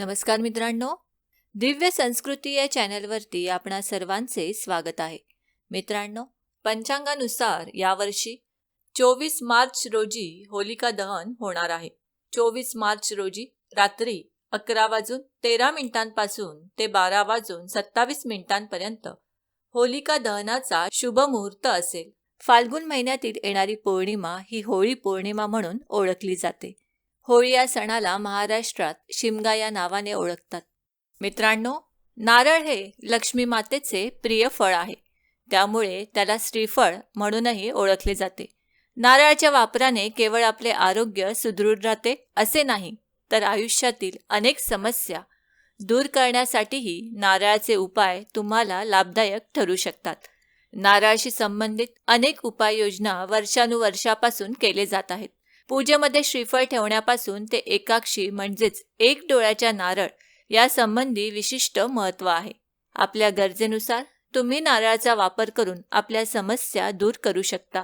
नमस्कार मित्रांनो. दिव्य संस्कृती या चॅनलवरती आपणा सर्वांचे स्वागत आहे. मित्रांनो पंचांगानुसार यावर्षी चोवीस मार्च रोजी होलिका दहन होणार आहे. चोवीस मार्च रोजी रात्री अकरा वाजून तेरा मिनिटांपासून ते बारा वाजून सत्तावीस मिनिटांपर्यंत होलिका दहनाचा शुभ मुहूर्त असेल. फाल्गुन महिन्यातील येणारी पौर्णिमा ही होळी पौर्णिमा म्हणून ओळखली जाते. होळी या सणाला महाराष्ट्रात शिमगा या नावाने ओळखतात. मित्रांनो नारळ हे लक्ष्मी मातेचे प्रिय फळ आहे. त्यामुळे त्याला श्रीफळ म्हणूनही ओळखले जाते. नारळाच्या वापराने केवळ आपले आरोग्य सुदृढ राहते असे नाही तर आयुष्यातील अनेक समस्या दूर करण्यासाठीही नारळाचे उपाय तुम्हाला लाभदायक ठरू शकतात. नारळाशी संबंधित अनेक उपाययोजना वर्षानुवर्षापासून केले जात आहेत. पूजेमध्ये श्रीफळ ठेवण्यापासून ते एकाक्षी म्हणजेच एक डोळ्याच्या नारळ या संबंधी विशिष्ट महत्त्व आहे. आपल्या गरजेनुसार तुम्ही नारळाचा वापर करून आपल्या समस्या दूर करू शकता.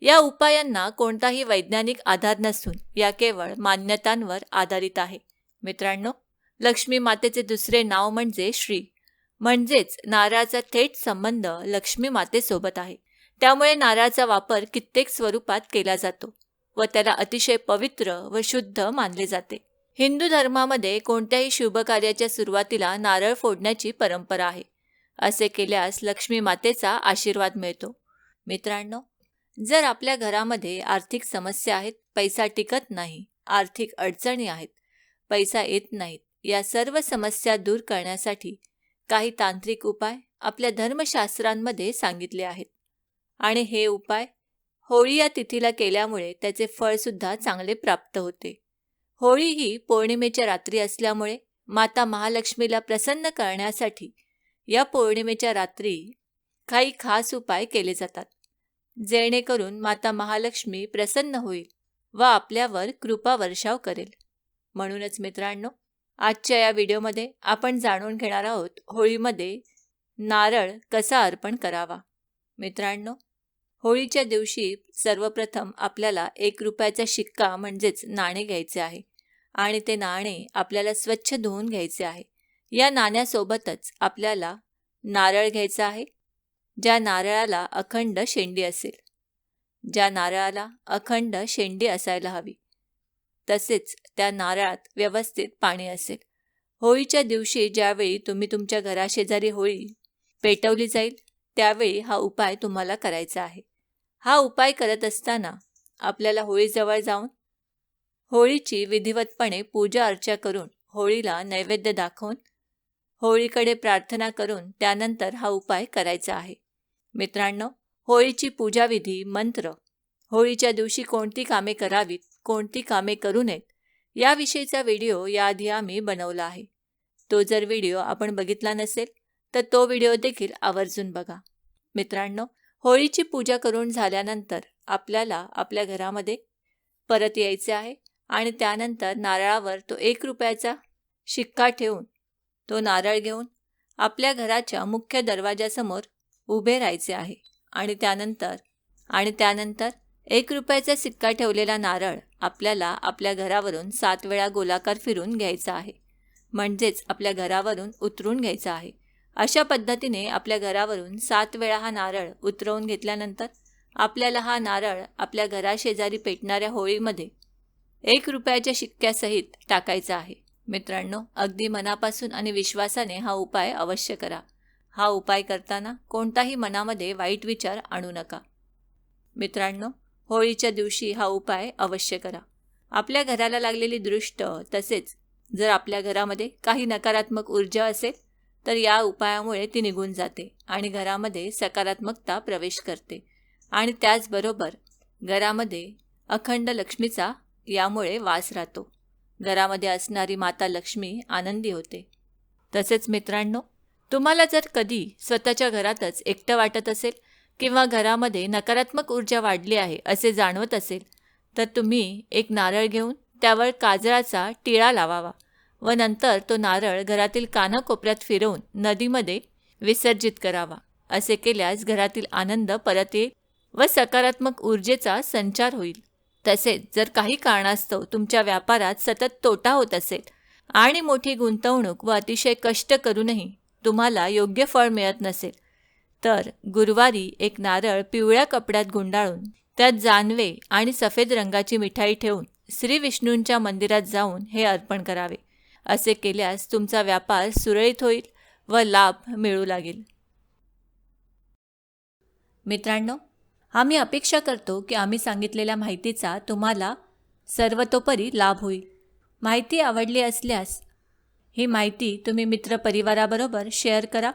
या उपायांना कोणताही वैज्ञानिक आधार नसून या केवळ मान्यतांवर आधारित आहे. मित्रांनो लक्ष्मी मातेचे दुसरे नाव म्हणजे श्री. म्हणजेच नारळाचा थेट संबंध लक्ष्मी मातेसोबत आहे. त्यामुळे नारळाचा वापर कित्येक स्वरूपात केला जातो. व त्याला अतिशय पवित्र व शुद्ध मानले जाते. हिंदू धर्मामध्ये कोणत्याही शुभ कार्याच्या सुरुवातीला नारळ फोडण्याची परंपरा आहे. असे केल्यास लक्ष्मी मातेचा आशीर्वाद मिळतो. मित्रांनो जर आपल्या घरामध्ये आर्थिक समस्या आहेत पैसा टिकत नाही आर्थिक अडचणी आहेत पैसा येत नाहीत या सर्व समस्या दूर करण्यासाठी काही तांत्रिक उपाय आपल्या धर्मशास्त्रांमध्ये सांगितले आहेत. आणि हे उपाय होळी या तिथीला केल्यामुळे त्याचे फळसुद्धा चांगले प्राप्त होते. होळी ही पौर्णिमेच्या रात्री असल्यामुळे माता महालक्ष्मीला प्रसन्न करण्यासाठी या पौर्णिमेच्या रात्री काही खास उपाय केले जातात. जेणेकरून माता महालक्ष्मी प्रसन्न होईल व आपल्यावर कृपा वर्षाव करेल. म्हणूनच मित्रांनो आजच्या या व्हिडिओमध्ये आपण जाणून घेणार आहोत होळीमध्ये नारळ कसा अर्पण करावा. मित्रांनो होळीच्या दिवशी सर्वप्रथम आपल्याला एक रुपयाचा शिक्का म्हणजेच नाणे घ्यायचे आहे आणि ते नाणे आपल्याला स्वच्छ धुवून घ्यायचे आहे. या नाण्यासोबतच आपल्याला नारळ घ्यायचा आहे ज्या नारळाला अखंड शेंडी असेल. ज्या नारळाला अखंड शेंडी असायला हवी तसेच त्या नारळात व्यवस्थित पाणी असेल. होळीच्या दिवशी ज्यावेळी तुम्ही तुमच्या घराशेजारी होळी पेटवली जाईल त्यावेळी हा उपाय तुम्हाला करायचा आहे. हा उपाय करत असताना आपल्याला होळीजवळ जाऊन होळीची विधिवतपणे पूजा अर्चा करून होळीला नैवेद्य दाखवून होळीकडे प्रार्थना करून त्यानंतर हा उपाय करायचा आहे. मित्रांनो होळीची पूजाविधी मंत्र होळीच्या दिवशी कोणती कामे करावीत कोणती कामे करू नयेत याविषयीचा व्हिडिओ याआधी आम्ही बनवला आहे. तो जर व्हिडिओ आपण बघितला नसेल तर तो व्हिडिओ देखील आवर्जून बघा. मित्रांनो होळीची पूजा करून झाल्यानंतर आपल्याला आपल्या घरामध्ये परत यायचे आहे आणि त्यानंतर नारळावर तो एक रुपयाचा शिक्का ठेवून तो नारळ घेऊन आपल्या घराच्या मुख्य दरवाजासमोर उभे राहायचे आहे. आणि त्यानंतर आणि त्यानंतर एक रुपयाचा सिक्का ठेवलेला नारळ आपल्याला आपल्या घरावरून सात वेळा गोलाकार फिरून घ्यायचा आहे. म्हणजेच आपल्या घरावरून उतरून घ्यायचा आहे. अशा पद्धतीने आपल्या घरावरून सात वेळा हा नारळ उतरवून घेतल्यानंतर आपल्याला हा नारळ आपल्या घराशेजारी पेटणाऱ्या होळीमध्ये एक रुपयाच्या शिक्क्यासहित टाकायचा आहे. मित्रांनो अगदी मनापासून आणि विश्वासाने हा उपाय अवश्य करा. हा उपाय करताना कोणताही मनामध्ये वाईट विचार आणू नका. मित्रांनो होळीच्या दिवशी हा उपाय अवश्य करा. आपल्या घराला लागलेली दृष्ट तसेच जर आपल्या घरामध्ये काही नकारात्मक ऊर्जा असेल तर या उपायामुळे ती निघून जाते आणि घरामध्ये सकारात्मकता प्रवेश करते. आणि त्याचबरोबर घरामध्ये अखंड लक्ष्मीचा यामुळे वास राहतो. घरामध्ये असणारी माता लक्ष्मी आनंदी होते. तसेच मित्रांनो तुम्हाला जर कधी स्वतःच्या घरातच एकटं वाटत असेल किंवा घरामध्ये नकारात्मक ऊर्जा वाढली आहे असे जाणवत असेल तर तुम्ही एक नारळ घेऊन त्यावर काजळाचा टिळा लावावा. व नंतर तो नारळ घरातील कानाकोपऱ्यात फिरवून नदीमध्ये विसर्जित करावा. असे केल्यास घरातील आनंद परत येईल व सकारात्मक ऊर्जेचा संचार होईल. तसेच जर काही कारणास्तव तुमच्या व्यापारात सतत तोटा होत असेल आणि मोठी गुंतवणूक व अतिशय कष्ट करूनही तुम्हाला योग्य फळ मिळत नसेल तर गुरुवारी एक नारळ पिवळ्या कपड्यात गुंडाळून त्यात जानवे आणि सफेद रंगाची मिठाई ठेवून श्री विष्णूंच्या मंदिरात जाऊन हे अर्पण करावे. असे केल्यास तुमचा व्यापार सुरळीत होईल व लाभ मिळू लागेल. मित्रांनो आम्ही अपेक्षा करतो की आम्ही सांगितलेल्या माहितीचा तुम्हाला सर्वतोपरी लाभ होईल. माहिती आवडली असल्यास ही माहिती तुम्ही मित्रपरिवाराबरोबर शेअर करा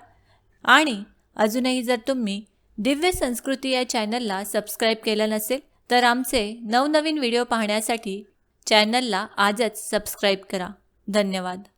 आणि अजूनही जर तुम्ही दिव्य संस्कृती या चॅनलला सबस्क्राईब केलं नसेल तर आमचे नवनवीन व्हिडिओ पाहण्यासाठी चॅनलला आजच सबस्क्राईब करा. धन्यवाद.